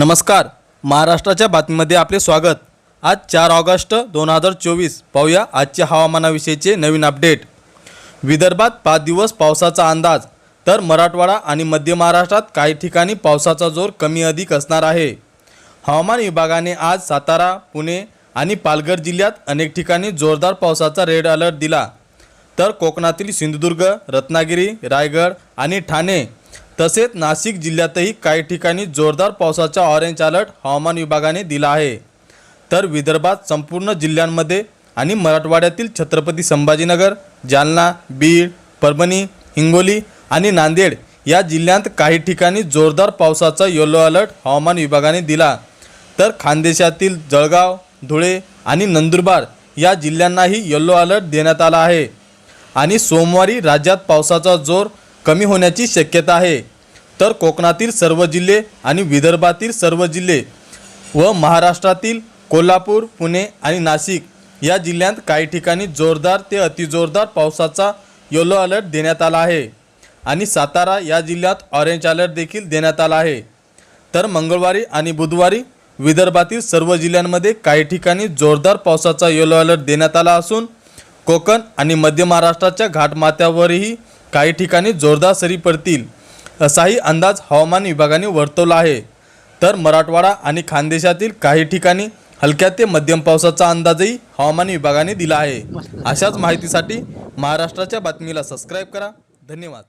नमस्कार. महाराष्ट्राच्या बातमीमध्ये आपले स्वागत. आज चार ऑगस्ट दोन हजार चोवीस. पाहूया आजच्या हवामानाविषयीचे नवीन अपडेट. विदर्भात पाच दिवस पावसाचा अंदाज. तर मराठवाडा आणि मध्य महाराष्ट्रात काही ठिकाणी पावसाचा जोर कमी अधिक असणार आहे. हवामान विभागाने आज सातारा पुणे आणि पालघर जिल्ह्यात अनेक ठिकाणी जोरदार पावसाचा रेड अलर्ट दिला. तर कोकणातील सिंधुदुर्ग रत्नागिरी रायगड आणि ठाणे तसेच नाशिक जिल्ह्यातही काही ठिकाणी जोरदार पावसाचा ऑरेंज अलर्ट हवामान विभागाने दिला आहे. तर विदर्भात संपूर्ण जिल्ह्यांमध्ये आणि मराठवाड्यातील छत्रपती संभाजीनगर जालना बीड परभणी हिंगोली आणि नांदेड या जिल्ह्यात काही ठिकाणी जोरदार पावसाचा येलो अलर्ट हवामान विभागाने दिला. तर खानदेशातील जळगाव धुळे आणि नंदुरबार या जिल्ह्यांनाही येलो अलर्ट देण्यात आला आहे. आणि सोमवारी राज्यात पावसाचा जोर कमी होण्याची शक्यता आहे. तर कोकणातील सर्व जिल्हे आणि विदर्भातील सर्व जिल्हे व महाराष्ट्रातील कोल्हापूर पुणे आणि नाशिक या जिल्ह्यात काही ठिकाणी जोरदार ते अतिजोरदार पावसाचा येलो अलर्ट देण्यात आला आहे आणि सातारा या जिल्ह्यात ऑरेंज अलर्ट देखील देण्यात आला आहे. तर मंगळवारी आणि बुधवारी विदर्भातील सर्व जिल्ह्यांमध्ये काही ठिकाणी जोरदार पावसाचा येलो अलर्ट देण्यात आला असून कोकण आणि मध्य महाराष्ट्राच्या घाटमाथ्यावरही काही ठिकाणी जोरदार सरी पडतील असाही अंदाज हवामान विभागाने वर्तवला आहे. तर मराठवाडा आणि खानदेशातील काही ठिकाणी हलक्या ते मध्यम पावसाचा अंदाजही हवामान विभागाने दिला आहे. अशाच माहितीसाठी महाराष्ट्राच्या बातमीला सबस्क्राईब करा. धन्यवाद.